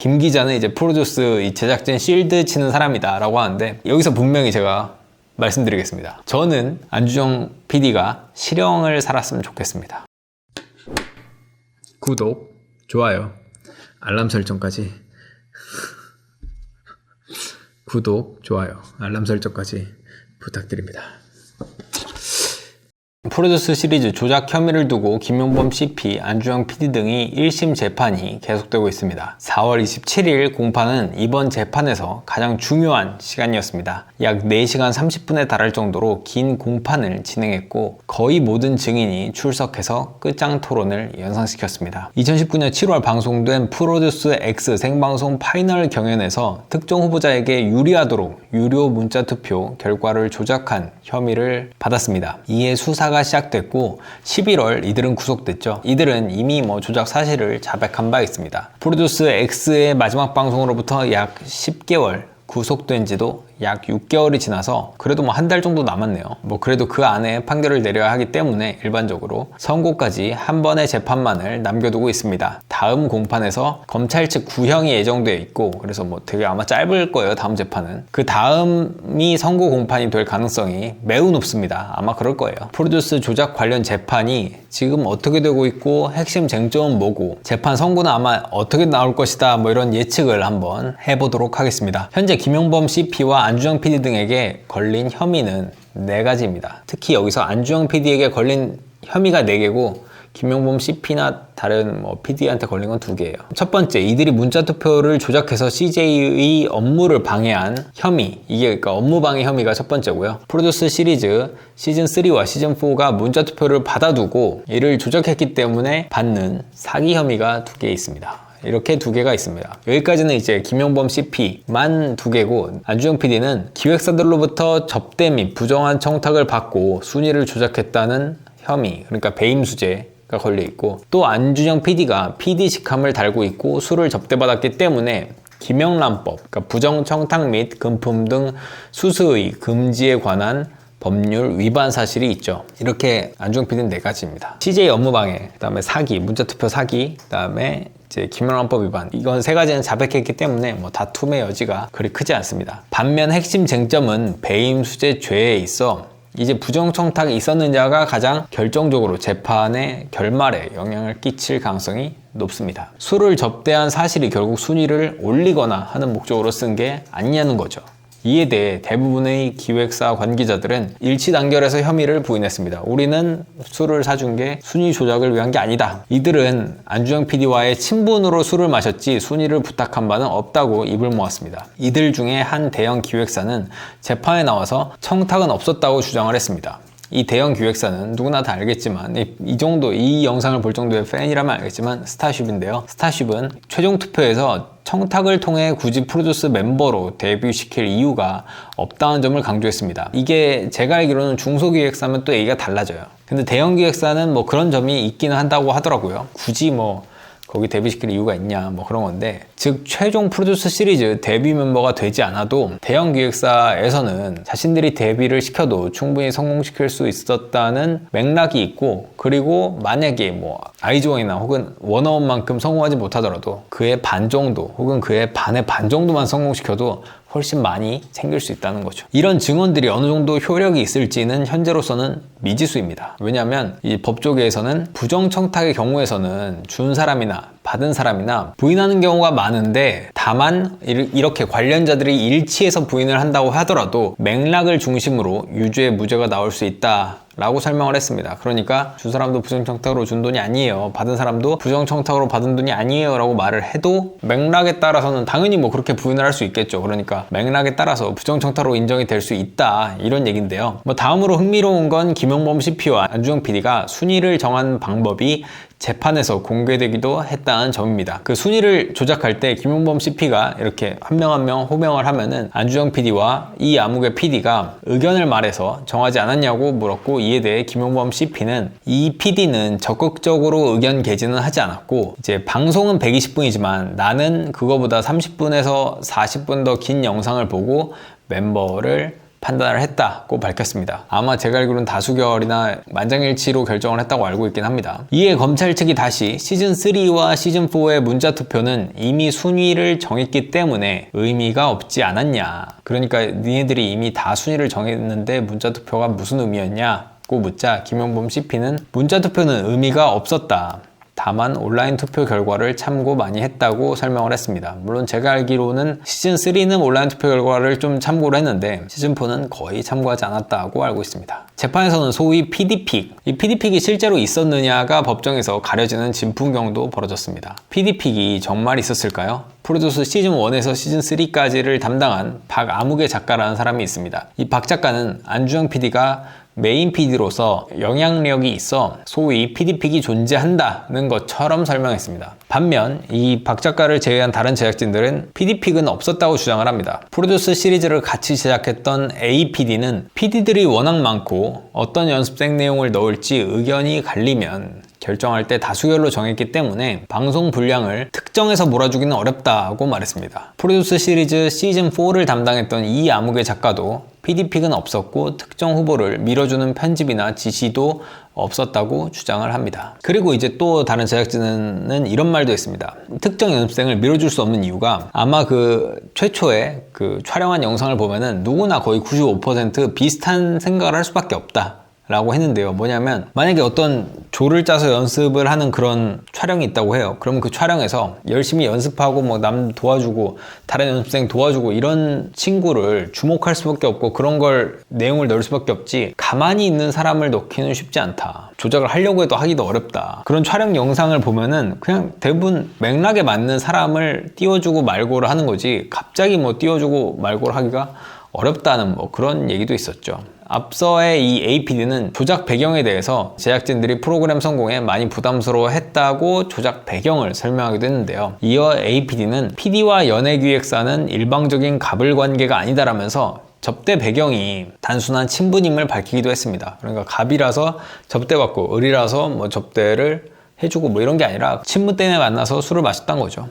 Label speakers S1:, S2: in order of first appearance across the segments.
S1: 김 기자는 이제 프로듀스 이 제작진 실드 치는 사람이다 라고 하는데 여기서 분명히 제가 말씀드리겠습니다. 저는 안주정 PD가 실형을 살았으면 좋겠습니다. 구독, 좋아요, 알람 설정까지 구독, 좋아요, 알람 설정까지 부탁드립니다. 프로듀스 시리즈 조작 혐의를 두고 김용범 CP, 안주영 PD 등이 1심 재판이 계속되고 있습니다. 4월 27일 공판은 이번 재판에서 가장 중요한 시간이었습니다. 약 4시간 30분에 달할 정도로 긴 공판을 진행했고 거의 모든 증인이 출석해서 끝장 토론을 연상시켰습니다. 2019년 7월 방송된 프로듀스 X 생방송 파이널 경연에서 특정 후보자에게 유리하도록 유료 문자 투표 결과를 조작한 혐의를 받았습니다. 이에 수사가 시작됐고 11월 이들은 구속됐죠. 이들은 이미 뭐 조작 사실을 자백한 바 있습니다. 프로듀스 X의 마지막 방송으로부터 약 10개월 구속된 지도 약 6개월이 지나서 그래도 뭐 한 달 정도 남았네요. 뭐 그래도 그 안에 판결을 내려야 하기 때문에 일반적으로 선고까지 한 번의 재판만을 남겨두고 있습니다. 다음 공판에서 검찰 측 구형이 예정되어 있고 그래서 뭐 되게 아마 짧을 거예요. 다음 재판은. 그 다음이 선고 공판이 될 가능성이 매우 높습니다. 아마 그럴 거예요. 프로듀스 조작 관련 재판이 지금 어떻게 되고 있고 핵심 쟁점은 뭐고 재판 선고는 아마 어떻게 나올 것이다 뭐 이런 예측을 한번 해보도록 하겠습니다. 현재 김용범 CP와 안주영 PD 등에게 걸린 혐의는 네 가지입니다. 특히 여기서 안주영 PD에게 걸린 혐의가 네 개고 김용범 CP나 다른 뭐 PD한테 걸린 건 두 개예요. 첫 번째, 이들이 문자 투표를 조작해서 CJ의 업무를 방해한 혐의. 이게 그러니까 업무 방해 혐의가 첫 번째고요. 프로듀스 시리즈 시즌 3와 시즌 4가 문자 투표를 받아두고 이를 조작했기 때문에 받는 사기 혐의가 두 개 있습니다. 이렇게 두 개가 있습니다. 여기까지는 이제 김용범 CP만 두 개고 안주영 PD는 기획사들로부터 접대 및 부정한 청탁을 받고 순위를 조작했다는 혐의, 그러니까 배임 수재 가 걸려 있고 또 안준영 PD가 PD 직함을 달고 있고 수를 접대받았기 때문에 김영란법, 그러니까 부정 청탁 및 금품 등 수수의 금지에 관한 법률 위반 사실이 있죠. 이렇게 안중 PD는 네 가지입니다. CJ 업무방해, 그다음에 사기, 문자투표 사기, 그다음에 이제 김영란법 위반 이건 세 가지는 자백했기 때문에 뭐 다툼의 여지가 그리 크지 않습니다. 반면 핵심 쟁점은 배임 수재 죄에 있어 이제 부정청탁이 있었느냐가 가장 결정적으로 재판의 결말에 영향을 끼칠 가능성이 높습니다. 술을 접대한 사실이 결국 순위를 올리거나 하는 목적으로 쓴 게 아니냐는 거죠. 이에 대해 대부분의 기획사 관계자들은 일치 단결해서 혐의를 부인했습니다. 우리는 술을 사준 게 순위 조작을 위한 게 아니다. 이들은 안주영 PD와의 친분으로 술을 마셨지 순위를 부탁한 바는 없다고 입을 모았습니다. 이들 중에 한 대형 기획사는 재판에 나와서 청탁은 없었다고 주장을 했습니다. 이 대형 기획사는 누구나 다 알겠지만 이, 이, 정도 이 영상을 볼 정도의 팬이라면 알겠지만 스타쉽인데요. 스타쉽은 최종 투표에서 청탁을 통해 굳이 프로듀스 멤버로 데뷔시킬 이유가 없다는 점을 강조했습니다. 이게 제가 알기로는 중소기획사면 또 얘기가 달라져요. 근데 대형 기획사는 뭐 그런 점이 있기는 한다고 하더라고요. 굳이 뭐 거기 데뷔시킬 이유가 있냐 뭐 그런 건데 즉 최종 프로듀스 시리즈 데뷔 멤버가 되지 않아도 대형 기획사에서는 자신들이 데뷔를 시켜도 충분히 성공시킬 수 있었다는 맥락이 있고 그리고 만약에 뭐 아이즈원이나 혹은 워너원만큼 성공하지 못하더라도 그의 반 정도 혹은 그의 반의 반 정도만 성공시켜도 훨씬 많이 생길 수 있다는 거죠. 이런 증언들이 어느 정도 효력이 있을지는 현재로서는 미지수입니다. 왜냐하면 이 법조계에서는 부정청탁의 경우에서는 준 사람이나 받은 사람이나 부인하는 경우가 많은데 다만 이렇게 관련자들이 일치해서 부인을 한다고 하더라도 맥락을 중심으로 유죄 무죄가 나올 수 있다 라고 설명을 했습니다. 그러니까 준 사람도 부정청탁으로 준 돈이 아니에요. 받은 사람도 부정청탁으로 받은 돈이 아니에요. 라고 말을 해도 맥락에 따라서는 당연히 뭐 그렇게 부인을 할 수 있겠죠. 그러니까 맥락에 따라서 부정청탁으로 인정이 될 수 있다. 이런 얘기인데요. 뭐 다음으로 흥미로운 건 김용범 CP와 안주영 PD가 순위를 정한 방법이 재판에서 공개되기도 했다는 점입니다. 그 순위를 조작할 때 김용범 CP가 이렇게 한 명 한 명 호명을 하면은 안주영 PD와 이 암흑의 PD가 의견을 말해서 정하지 않았냐고 물었고 이에 대해 김용범 CP는 이 PD는 적극적으로 의견 개진은 하지 않았고 이제 방송은 120분이지만 나는 그거보다 30분에서 40분 더 긴 영상을 보고 멤버를 판단을 했다고 밝혔습니다. 아마 제가 알기로는 다수결이나 만장일치로 결정을 했다고 알고 있긴 합니다. 이에 검찰 측이 다시 시즌3와 시즌4의 문자 투표는 이미 순위를 정했기 때문에 의미가 없지 않았냐. 그러니까 니네들이 이미 다 순위를 정했는데 문자 투표가 무슨 의미였냐고 묻자 김영범 CP는 문자 투표는 의미가 없었다. 다만 온라인 투표 결과를 참고 많이 했다고 설명을 했습니다. 물론 제가 알기로는 시즌3는 온라인 투표 결과를 좀 참고를 했는데 시즌4는 거의 참고하지 않았다고 알고 있습니다. 재판에서는 소위 PD픽, 이 PD픽이 실제로 있었느냐가 법정에서 가려지는 진풍경도 벌어졌습니다. PD픽이 정말 있었을까요? 프로듀스 시즌1에서 시즌3까지를 담당한 박아무개 작가라는 사람이 있습니다. 이 박 작가는 안주영 PD가 메인 PD로서 영향력이 있어 소위 PD픽이 존재한다는 것처럼 설명했습니다. 반면 이 박 작가를 제외한 다른 제작진들은 PD픽은 없었다고 주장을 합니다. 프로듀스 시리즈를 같이 제작했던 APD는 PD들이 워낙 많고 어떤 연습생 내용을 넣을지 의견이 갈리면 결정할 때 다수결로 정했기 때문에 방송 분량을 특정해서 몰아주기는 어렵다고 말했습니다. 프로듀스 시리즈 시즌4를 담당했던 이 암흑의 작가도 PD픽은 없었고 특정 후보를 밀어주는 편집이나 지시도 없었다고 주장을 합니다. 그리고 이제 또 다른 제작진은 이런 말도 했습니다. 특정 연습생을 밀어줄 수 없는 이유가 아마 그 최초에 그 촬영한 영상을 보면은 누구나 거의 95% 비슷한 생각을 할 수밖에 없다. 라고 했는데요. 뭐냐면 만약에 어떤 조를 짜서 연습을 하는 그런 촬영이 있다고 해요. 그러면 그 촬영에서 열심히 연습하고 뭐 남 도와주고 다른 연습생 도와주고 이런 친구를 주목할 수밖에 없고 그런 걸 내용을 넣을 수밖에 없지 가만히 있는 사람을 넣기는 쉽지 않다. 조작을 하려고 해도 하기도 어렵다. 그런 촬영 영상을 보면은 그냥 대부분 맥락에 맞는 사람을 띄워주고 말고를 하는 거지 갑자기 뭐 띄워주고 말고를 하기가 어렵다는 뭐 그런 얘기도 있었죠. 앞서의 이 APD는 조작 배경에 대해서 제작진들이 프로그램 성공에 많이 부담스러워 했다고 조작 배경을 설명하기도 했는데요. 이어 APD는 PD와 연예 기획사는 일방적인 갑을 관계가 아니다라면서 접대 배경이 단순한 친분임을 밝히기도 했습니다. 그러니까 갑이라서 접대받고 을이라서 뭐 접대를 해주고 뭐 이런 게 아니라 친분 때문에 만나서 술을 마셨던 거죠.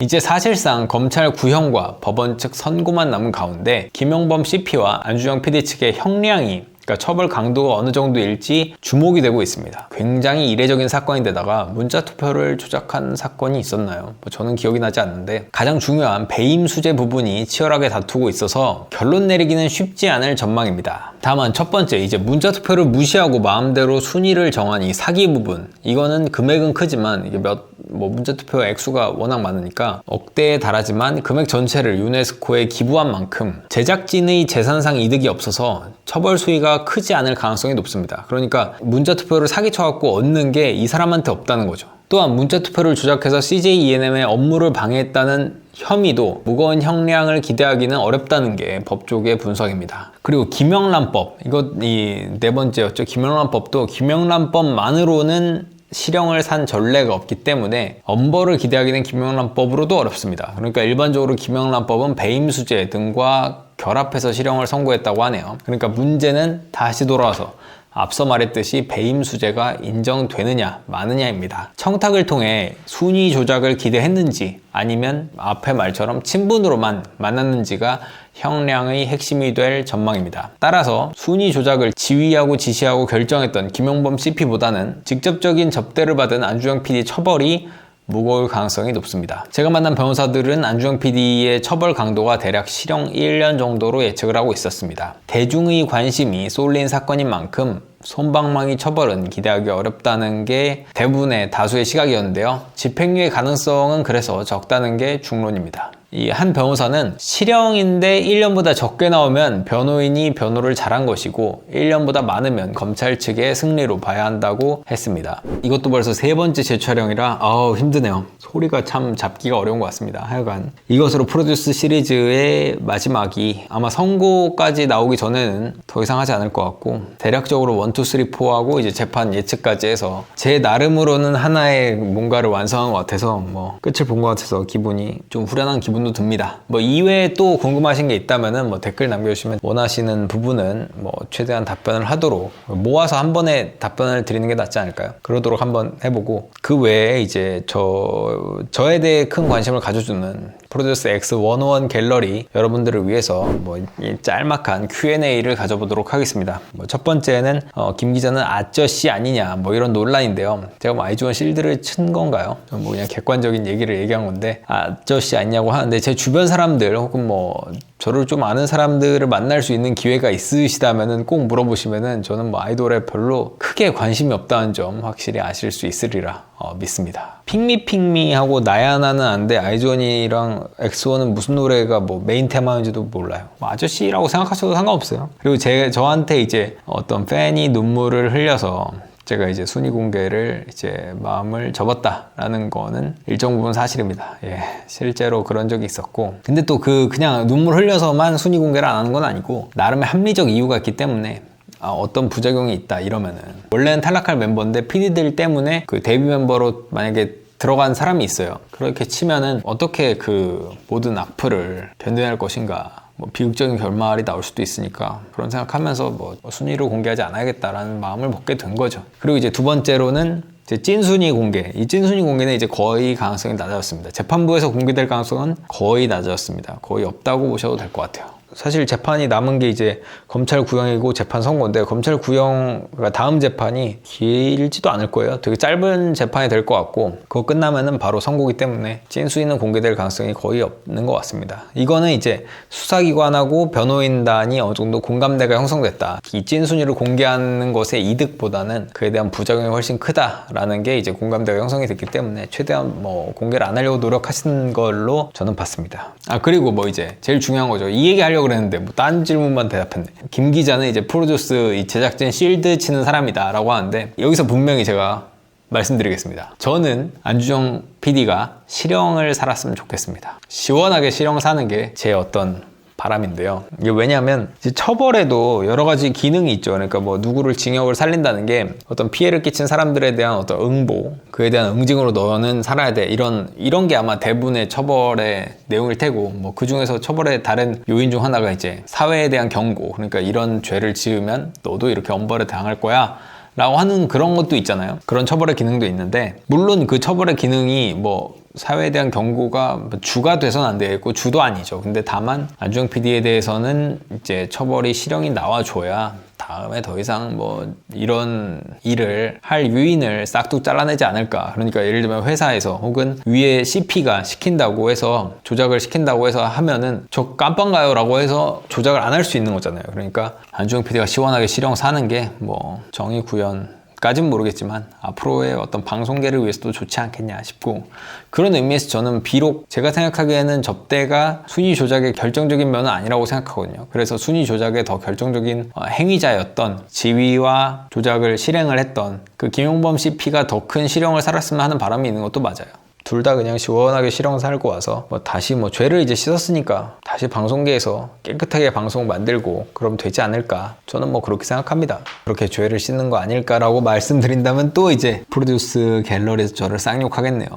S1: 이제 사실상 검찰 구형과 법원 측 선고만 남은 가운데 김영범 CP와 안주영 PD 측의 형량이 그러니까 처벌 강도가 어느 정도일지 주목이 되고 있습니다. 굉장히 이례적인 사건인데다가 문자 투표를 조작한 사건이 있었나요? 뭐 저는 기억이 나지 않는데 가장 중요한 배임 수재 부분이 치열하게 다투고 있어서 결론 내리기는 쉽지 않을 전망입니다. 다만 첫 번째 이제 문자 투표를 무시하고 마음대로 순위를 정한 이 사기 부분 이거는 금액은 크지만 이게 몇 뭐 문자 투표 액수가 워낙 많으니까 억대에 달하지만 금액 전체를 유네스코에 기부한 만큼 제작진의 재산상 이득이 없어서 처벌 수위가 크지 않을 가능성이 높습니다. 그러니까 문자 투표를 사기쳐 갖고 얻는 게 이 사람한테 없다는 거죠. 또한 문자 투표를 조작해서 CJ ENM의 업무를 방해했다는 혐의도 무거운 형량을 기대하기는 어렵다는 게 법조계 분석입니다. 그리고 김영란법 이거 이 네 번째였죠. 김영란법도 김영란법만으로는 실형을 산 전례가 없기 때문에 엄벌을 기대하기는 김영란법으로도 어렵습니다. 그러니까 일반적으로 김영란법은 배임수재 등과 결합해서 실형을 선고했다고 하네요. 그러니까 문제는 다시 돌아와서 앞서 말했듯이 배임 수재가 인정되느냐 마느냐입니다. 청탁을 통해 순위 조작을 기대했는지 아니면 앞의 말처럼 친분으로만 만났는지가 형량의 핵심이 될 전망입니다. 따라서 순위 조작을 지휘하고 지시하고 결정했던 김용범 CP보다는 직접적인 접대를 받은 안주영 PD 처벌이 무거울 가능성이 높습니다. 제가 만난 변호사들은 안주영 PD의 처벌 강도가 대략 실형 1년 정도로 예측을 하고 있었습니다. 대중의 관심이 쏠린 사건인 만큼 손방망이 처벌은 기대하기 어렵다는 게 대부분의 다수의 시각이었는데요. 집행유예 가능성은 그래서 적다는 게 중론입니다. 이 한 변호사는 실형인데 1년보다 적게 나오면 변호인이 변호를 잘한 것이고 1년보다 많으면 검찰 측의 승리로 봐야 한다고 했습니다. 이것도 벌써 세 번째 재촬영이라 아우 힘드네요. 소리가 참 잡기가 어려운 것 같습니다. 하여간 이것으로 프로듀스 시리즈의 마지막이 아마 선고까지 나오기 전에는 더 이상 하지 않을 것 같고 대략적으로 1, 2, 3, 4하고 이제 재판 예측까지 해서 제 나름으로는 하나의 뭔가를 완성한 것 같아서 뭐 끝을 본 것 같아서 기분이 좀 후련한 기분 기 분도 듭니다. 뭐 이외에 또 궁금하신 게 있다면은 뭐 댓글 남겨주시면 원하시는 부분은 뭐 최대한 답변을 하도록 모아서 한 번에 답변을 드리는 게 낫지 않을까요? 그러도록 한번 해보고 그 외에 이제 저 저에 대해 큰 관심을 가져주는 프로듀스 X101 갤러리 여러분들을 위해서 뭐이 짤막한 Q&A를 가져보도록 하겠습니다. 뭐 첫 번째는 어, 김 기자는 아저씨 아니냐 뭐 이런 논란인데요. 제가 뭐 아이즈원 실드를 친 건가요? 뭐 그냥 객관적인 얘기를 얘기한 건데 아저씨 아니냐고 하 는데 제 주변 사람들 혹은 뭐 저를 좀 아는 사람들을 만날 수 있는 기회가 있으시다면은 꼭 물어보시면은 저는 뭐 아이돌에 별로 크게 관심이 없다는 점 확실히 아실 수 있으리라 어, 믿습니다. 핑미핑미하고 나야나는 안돼 아이즈원이랑 엑소는 무슨 노래가 뭐 메인 테마인지도 몰라요. 뭐 아저씨라고 생각하셔도 상관없어요. 그리고 제 저한테 이제 어떤 팬이 눈물을 흘려서 제가 이제 순위 공개를 이제 마음을 접었다라는 거는 일정 부분 사실입니다. 예, 실제로 그런 적이 있었고. 근데 또 그 그냥 눈물 흘려서만 순위 공개를 안 하는 건 아니고 나름의 합리적 이유가 있기 때문에 아, 어떤 부작용이 있다 이러면은 원래는 탈락할 멤버인데 PD들 때문에 그 데뷔 멤버로 만약에 들어간 사람이 있어요. 그렇게 치면은 어떻게 그 모든 악플을 견뎌낼 것인가. 뭐 비극적인 결말이 나올 수도 있으니까 그런 생각하면서 뭐 순위를 공개하지 않아야겠다라는 마음을 먹게 된 거죠. 그리고 이제 두 번째로는 이제 찐순위 공개. 이 찐순위 공개는 이제 거의 가능성이 낮아졌습니다. 재판부에서 공개될 가능성은 거의 낮아졌습니다. 거의 없다고 보셔도 될 것 같아요. 사실 재판이 남은 게 이제 검찰 구형이고 재판 선고인데 검찰 구형 그러니까 다음 재판이 길지도 않을 거예요. 되게 짧은 재판이 될 것 같고 그거 끝나면은 바로 선고기 때문에 찐수위는 공개될 가능성이 거의 없는 것 같습니다. 이거는 이제 수사기관하고 변호인단이 어느 정도 공감대가 형성됐다. 이 찐순위를 공개하는 것의 이득보다는 그에 대한 부작용이 훨씬 크다라는 게 이제 공감대가 형성이 됐기 때문에 최대한 뭐 공개를 안 하려고 노력하신 걸로 저는 봤습니다. 아 그리고 뭐 이제 제일 중요한 거죠. 이 얘기 하려고 그랬는데 뭐 딴 질문만 대답했네. 김 기자는 이제 프로듀스 이 제작진 실드 치는 사람이다라고 하는데 여기서 분명히 제가 말씀드리겠습니다. 저는 안주정 PD가 실형을 살았으면 좋겠습니다. 시원하게 실형 사는 게 제 어떤 바람인데요. 이게 왜냐하면 처벌에도 여러 가지 기능이 있죠. 그러니까 뭐 누구를 징역을 살린다는 게 어떤 피해를 끼친 사람들에 대한 어떤 응보, 그에 대한 응징으로 너는 살아야 돼. 이런 이런 게 아마 대부분의 처벌의 내용일 테고 뭐 그 중에서 처벌의 다른 요인 중 하나가 이제 사회에 대한 경고. 그러니까 이런 죄를 지으면 너도 이렇게 엄벌에 당할 거야. 라고 하는 그런 것도 있잖아요. 그런 처벌의 기능도 있는데, 물론 그 처벌의 기능이 뭐, 사회에 대한 경고가 주가 돼서는 안 되겠고, 주도 아니죠. 근데 다만, 안주영 PD에 대해서는 이제 처벌이 실형이 나와줘야 다음에 더 이상 뭐 이런 일을 할 유인을 싹둑 잘라내지 않을까. 그러니까 예를 들면 회사에서 혹은 위에 CP가 시킨다고 해서 조작을 시킨다고 해서 하면은 저 깜빵가요 라고 해서 조작을 안 할 수 있는 거잖아요. 그러니까 안주영 PD가 시원하게 실형 사는 게 뭐 정의 구현 까진 모르겠지만 앞으로의 어떤 방송계를 위해서도 좋지 않겠냐 싶고 그런 의미에서 저는 비록 제가 생각하기에는 접대가 순위 조작의 결정적인 면은 아니라고 생각하거든요. 그래서 순위 조작의 더 결정적인 어, 행위자였던 지위와 조작을 실행을 했던 그 김용범 CP가 더 큰 실형을 살았으면 하는 바람이 있는 것도 맞아요. 둘 다 그냥 시원하게 실형 살고 와서 뭐 다시 뭐 죄를 이제 씻었으니까 다시 방송계에서 깨끗하게 방송 만들고 그럼 되지 않을까? 저는 뭐 그렇게 생각합니다. 그렇게 죄를 씻는 거 아닐까라고 말씀드린다면 또 이제 프로듀스 갤러리에서 저를 쌍욕하겠네요.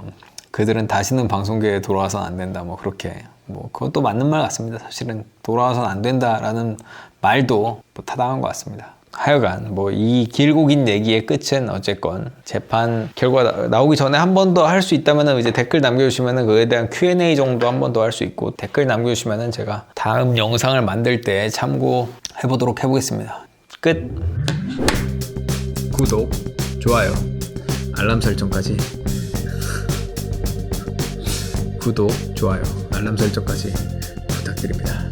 S1: 그들은 다시는 방송계에 돌아와서는 안 된다. 뭐 그렇게. 뭐 그것도 맞는 말 같습니다. 사실은 돌아와서는 안 된다라는 말도 뭐 타당한 것 같습니다 하여간 뭐 이 길고 긴 얘기의 끝은 어쨌건 재판 결과 나- 나오기 전에 한 번 더 할 수 있다면 이제 댓글 남겨주시면 그에 대한 Q&A 정도 한 번 더 할 수 있고 댓글 남겨주시면 제가 다음 영상을 만들 때 참고해 보도록 해보겠습니다. 끝. 구독, 좋아요, 알람 설정까지. 구독, 좋아요, 알람 설정까지 부탁드립니다.